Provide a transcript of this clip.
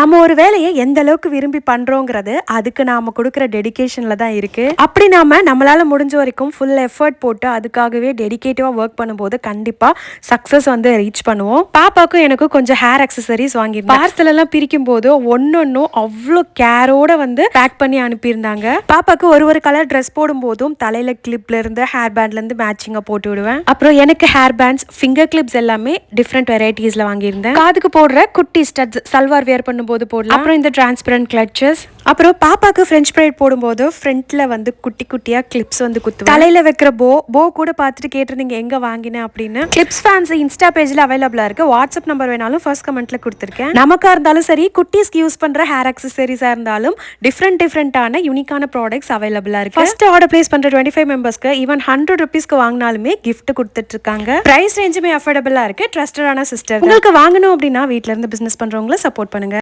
நம்ம ஒரு வேலையை எந்த அளவுக்கு விரும்பி பண்றோங்கிறது அதுக்கு நாம கொடுக்குற டெடிகேஷன்ல தான் இருக்கு. அப்படி நாம நம்மளால முடிஞ்ச வரைக்கும் ஃபுல் எஃபர்ட் போட்டு அதுக்காகவே டெடிகேட்டிவா ஒர்க் பண்ணும்போது கண்டிப்பா சக்சஸ் வந்து ரீச் பண்ணுவோம். பாப்பாக்கும் எனக்கும் கொஞ்சம் ஹேர் அக்சசரிஸ் வாங்கி பார்சல் எல்லாம் பிரிக்கும் போது ஒன்னொன்னும் அவ்வளோ கேரோட வந்து பேக் பண்ணி அனுப்பியிருந்தாங்க. பாப்பாக்கு ஒரு ஒரு கலர் ட்ரெஸ் போடும் போதும் தலையில கிளிப்ல இருந்து ஹேர் பேண்ட்ல இருந்து மேட்சிங்கா போட்டு விடுவேன். அப்புறம் எனக்கு ஹேர் பேண்ட்ஸ் ஃபிங்கர் கிளிப்ஸ் எல்லாமே டிஃப்ரெண்ட் வெரைட்டிஸ்ல வாங்கியிருந்தேன். காதுக்கு போடுற குட்டி ஸ்டட்ஸ் சல்வார் வேர் பண்ணும் பண்ணும்போது போடலாம். அப்புறம் இந்த டிரான்ஸ்பரண்ட் கிளட்சஸ் அப்புறம் பாப்பாக்கு ஃப்ரெஞ்ச் ப்ரைட் போடும்போது ஃப்ரண்ட்ல வந்து குட்டி குட்டியா கிளிப்ஸ் வந்து குத்துவேன். தலையில வைக்கிற போ போ கூட பார்த்துட்டு கேட்டிருந்தீங்க எங்க வாங்கினேன் அப்படின்னு. கிளிப்ஸ் ஃபேன்ஸ் இன்ஸ்டா பேஜ்ல அவைலபிளா இருக்கு. வாட்ஸ்அப் நம்பர் வேணாலும் ஃபர்ஸ்ட் கமெண்ட்ல கொடுத்துருக்கேன். நமக்கா இருந்தாலும் சரி குட்டீஸ்க்கு யூஸ் பண்ற ஹேர் அக்சசரிஸா இருந்தாலும் டிஃப்ரெண்ட் டிஃப்ரெண்டான யூனிக்கான ப்ராடக்ட்ஸ் அவைலபிளா இருக்கு. ஃபர்ஸ்ட் ஆர்டர் பிளேஸ் பண்ற டுவெண்ட்டி ஃபைவ் மெம்பர்ஸ்க்கு ஈவன் ஹண்ட்ரட் ருபீஸ்க்கு வாங்கினாலுமே கிஃப்ட் கொடுத்துட்டு இருக்காங்க பிரைஸ் ரேஞ்சுமே அஃபோர்டபுளா இருக்கு ட்ரஸ்டடான சிஸ்டர் உங்களுக்கு வாங்கணும் அப்படின்னா வீட்ல இருந்து பிசினஸ் பண்றவங்கள சப்போர்ட் பண்ணுங்க.